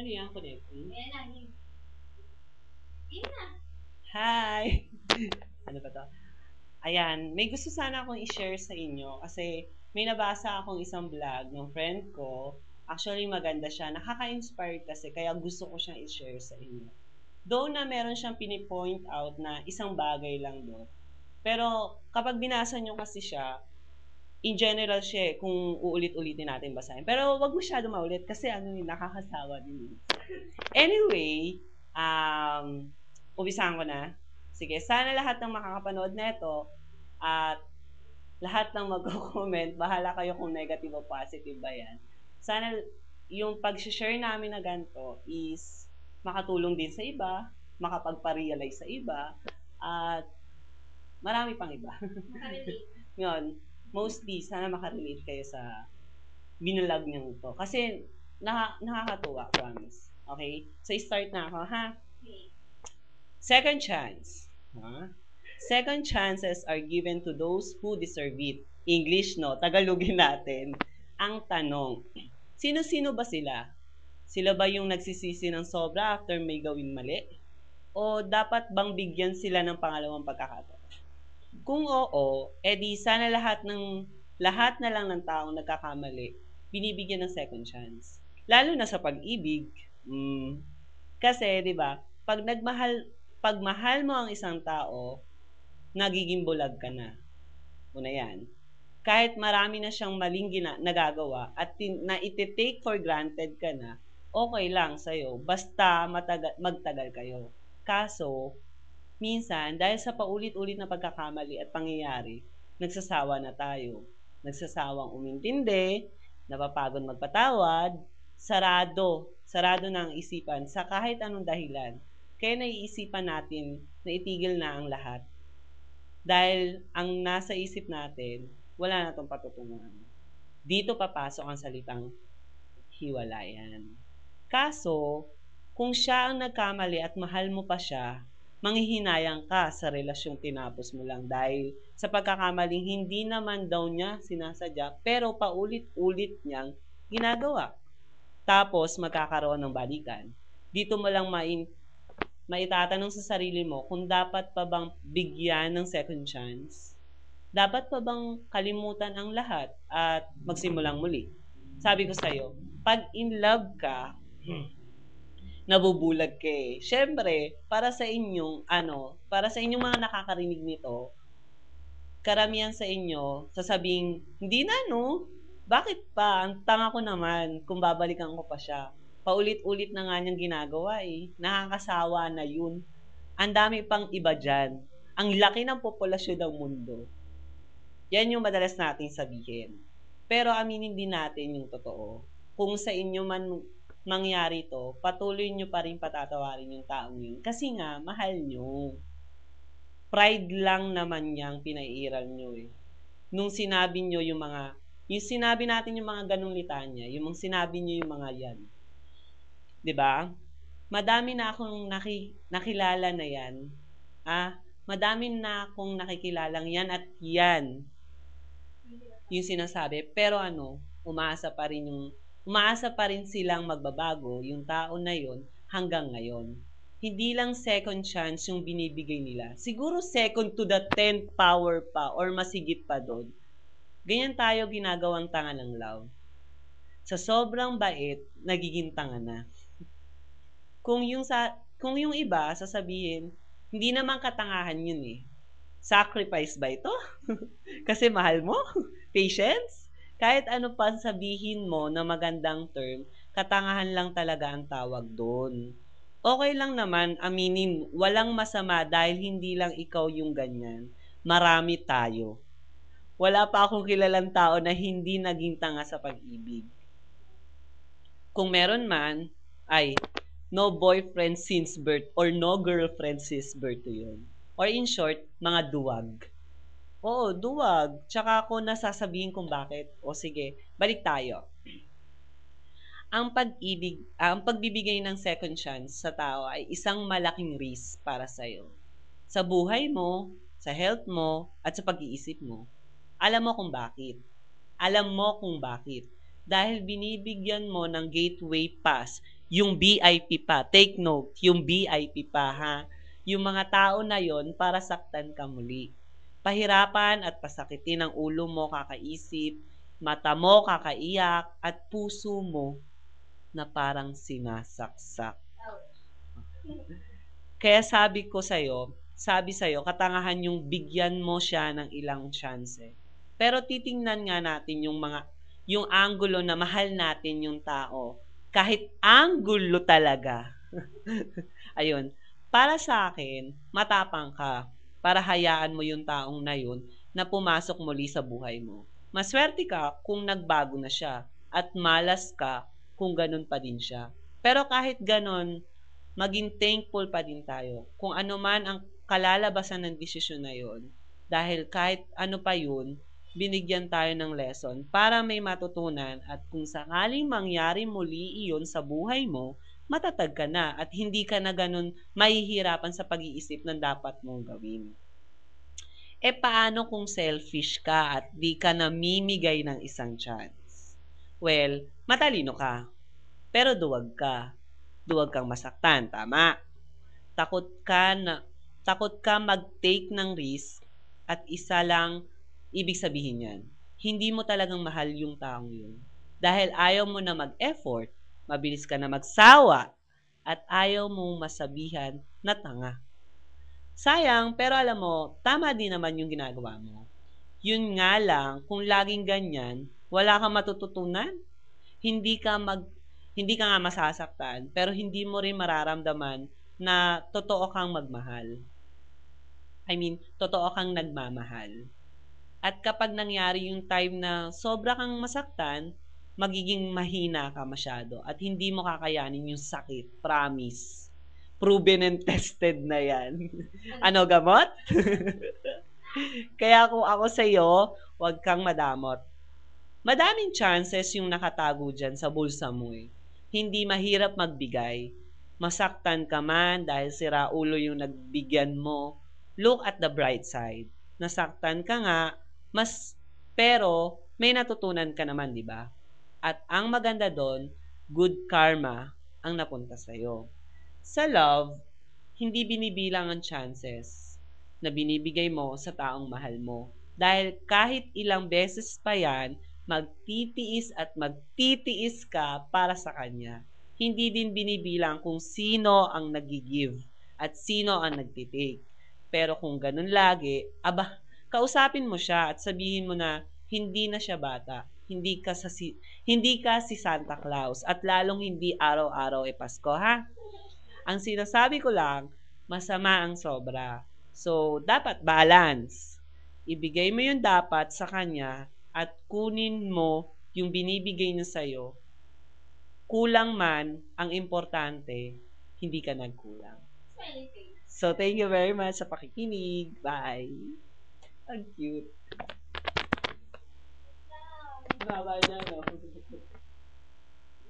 Ano yan? Connecting? Ayan na. na. Hi! ano ba to? Ayan, may gusto sana akong i-share sa inyo kasi may nabasa akong isang vlog ng friend ko. Actually, maganda siya. Nakaka-inspire kasi kaya gusto ko siyang i-share sa inyo. Though na meron siyang pinipoint out na isang bagay lang doon. Pero kapag binasa nyo kasi siya, in general siya eh, kung uulit-ulitin natin basahin. Pero wag masyado maulit kasi ano yun, nakakasawa din. Anyway, um, umpisahan ko na. Sige, sana lahat ng makakapanood nito at lahat ng mag-comment, bahala kayo kung negative o positive ba yan. Sana yung pag-share namin na ganito is makatulong din sa iba, makapagpa-realize sa iba, at marami pang iba. Yun, mostly, sana makarelate kayo sa binulag niyo to. Kasi, naka, nakakatuwa, promise. Okay? So, start na ako, ha? Second chance. Ha? Second chances are given to those who deserve it. English, no? Tagalogin natin. Ang tanong, sino-sino ba sila? Sila ba yung nagsisisi ng sobra after may gawin mali? O dapat bang bigyan sila ng pangalawang pagkakataon? Kung oo, edi sana lahat ng lahat na lang ng taong nagkakamali binibigyan ng second chance. Lalo na sa pag-ibig. Mm, kasi, di ba, pag nagmahal, pag mahal mo ang isang tao, nagiging bulag ka na. Una yan. Kahit marami na siyang maling gina- nagagawa at tin- na iti-take for granted ka na, okay lang sa'yo. Basta matagal, magtagal kayo. Kaso, minsan, dahil sa paulit-ulit na pagkakamali at pangyayari, nagsasawa na tayo. Nagsasawang umintindi, napapagod magpatawad, sarado, sarado na ang isipan sa kahit anong dahilan. Kaya naiisipan natin na itigil na ang lahat. Dahil ang nasa isip natin, wala na itong patutunguhan. Dito papasok ang salitang hiwalayan. Kaso, kung siya ang nagkamali at mahal mo pa siya, manghihinayang ka sa relasyong tinapos mo lang dahil sa pagkakamaling hindi naman daw niya sinasadya pero paulit-ulit niyang ginagawa. Tapos magkakaroon ng balikan. Dito mo lang main, maitatanong sa sarili mo kung dapat pa bang bigyan ng second chance. Dapat pa bang kalimutan ang lahat at magsimulang muli? Sabi ko sa'yo, pag in love ka, nabubulag ka eh. Siyempre, para sa inyong, ano, para sa inyong mga nakakarinig nito, karamihan sa inyo, sasabing, hindi na no, bakit pa? Ang tanga ko naman kung babalikan ko pa siya. Paulit-ulit na nga niyang ginagawa eh. Nakakasawa na yun. Ang dami pang iba dyan. Ang laki ng populasyon ng mundo. Yan yung madalas nating sabihin. Pero aminin din natin yung totoo. Kung sa inyo man mangyari to, patuloy nyo pa rin patatawarin yung taong yun. Kasi nga, mahal nyo. Pride lang naman niyang pinairal nyo eh. Nung sinabi nyo yung mga, yung sinabi natin yung mga ganong litanya, yung sinabi nyo yung mga yan. ba? Madami na akong naki, nakilala na yan. Ah, madami na akong nakikilalang yan at yan yung sinasabi. Pero ano, umaasa pa rin yung umaasa pa rin silang magbabago yung tao na yon hanggang ngayon. Hindi lang second chance yung binibigay nila. Siguro second to the 10th power pa or masigit pa doon. Ganyan tayo ginagawang tanga ng love. Sa sobrang bait, nagiging tanga na. Kung yung sa kung yung iba sasabihin, hindi naman katangahan yun eh. Sacrifice ba ito? Kasi mahal mo? Patience? Kahit ano pa sabihin mo na magandang term, katangahan lang talaga ang tawag doon. Okay lang naman, aminin, walang masama dahil hindi lang ikaw yung ganyan. Marami tayo. Wala pa akong kilalang tao na hindi naging tanga sa pag-ibig. Kung meron man, ay no boyfriend since birth or no girlfriend since birth to yun. Or in short, mga duwag. Oo, duwag. Tsaka ako nasasabihin kung bakit. O sige, balik tayo. Ang pag-ibig, ah, ang pagbibigay ng second chance sa tao ay isang malaking risk para sa iyo. Sa buhay mo, sa health mo, at sa pag-iisip mo. Alam mo kung bakit. Alam mo kung bakit. Dahil binibigyan mo ng gateway pass yung VIP pa. Take note, yung VIP pa ha. Yung mga tao na yon para saktan ka muli. Pahirapan at pasakitin ang ulo mo kakaisip, mata mo kakaiyak, at puso mo na parang sinasaksak. Kaya sabi ko sa'yo, sabi sa'yo, katangahan yung bigyan mo siya ng ilang chance. Pero titingnan nga natin yung mga, yung angulo na mahal natin yung tao. Kahit angulo talaga. Ayun. Para sa akin, matapang ka para hayaan mo yung taong na yun na pumasok muli sa buhay mo. Maswerte ka kung nagbago na siya at malas ka kung ganun pa din siya. Pero kahit ganun, maging thankful pa din tayo kung ano man ang kalalabasan ng desisyon na yon. Dahil kahit ano pa yun, binigyan tayo ng lesson para may matutunan at kung sakaling mangyari muli iyon sa buhay mo, matatag ka na at hindi ka na ganun mahihirapan sa pag-iisip ng dapat mong gawin. E paano kung selfish ka at di ka namimigay ng isang chance? Well, matalino ka, pero duwag ka. Duwag kang masaktan, tama? Takot ka na takot ka mag-take ng risk at isa lang ibig sabihin yan. Hindi mo talagang mahal yung taong yun. Dahil ayaw mo na mag-effort mabilis ka na magsawa, at ayaw mong masabihan na tanga. Sayang, pero alam mo, tama din naman yung ginagawa mo. Yun nga lang, kung laging ganyan, wala kang matututunan. Hindi ka mag hindi ka nga masasaktan, pero hindi mo rin mararamdaman na totoo kang magmahal. I mean, totoo kang nagmamahal. At kapag nangyari yung time na sobra kang masaktan, magiging mahina ka masyado at hindi mo kakayanin yung sakit. Promise. Proven and tested na yan. ano, gamot? Kaya kung ako sa iyo, huwag kang madamot. Madaming chances yung nakatago dyan sa bulsa mo eh. Hindi mahirap magbigay. Masaktan ka man dahil sira ulo yung nagbigyan mo. Look at the bright side. Nasaktan ka nga, mas pero may natutunan ka naman, di ba? At ang maganda doon, good karma ang napunta sa iyo. Sa love, hindi binibilang ang chances na binibigay mo sa taong mahal mo. Dahil kahit ilang beses pa yan, magtitiis at magtitiis ka para sa kanya. Hindi din binibilang kung sino ang nagigive at sino ang nagtitake. Pero kung ganun lagi, aba, kausapin mo siya at sabihin mo na hindi na siya bata hindi ka sa si, hindi ka si Santa Claus at lalong hindi araw-araw ay Pasko ha. Ang sinasabi ko lang, masama ang sobra. So, dapat balance. Ibigay mo yung dapat sa kanya at kunin mo yung binibigay niya sa'yo. Kulang man, ang importante, hindi ka nagkulang. So, thank you very much sa pakikinig. Bye! Ang cute. Baba na, no?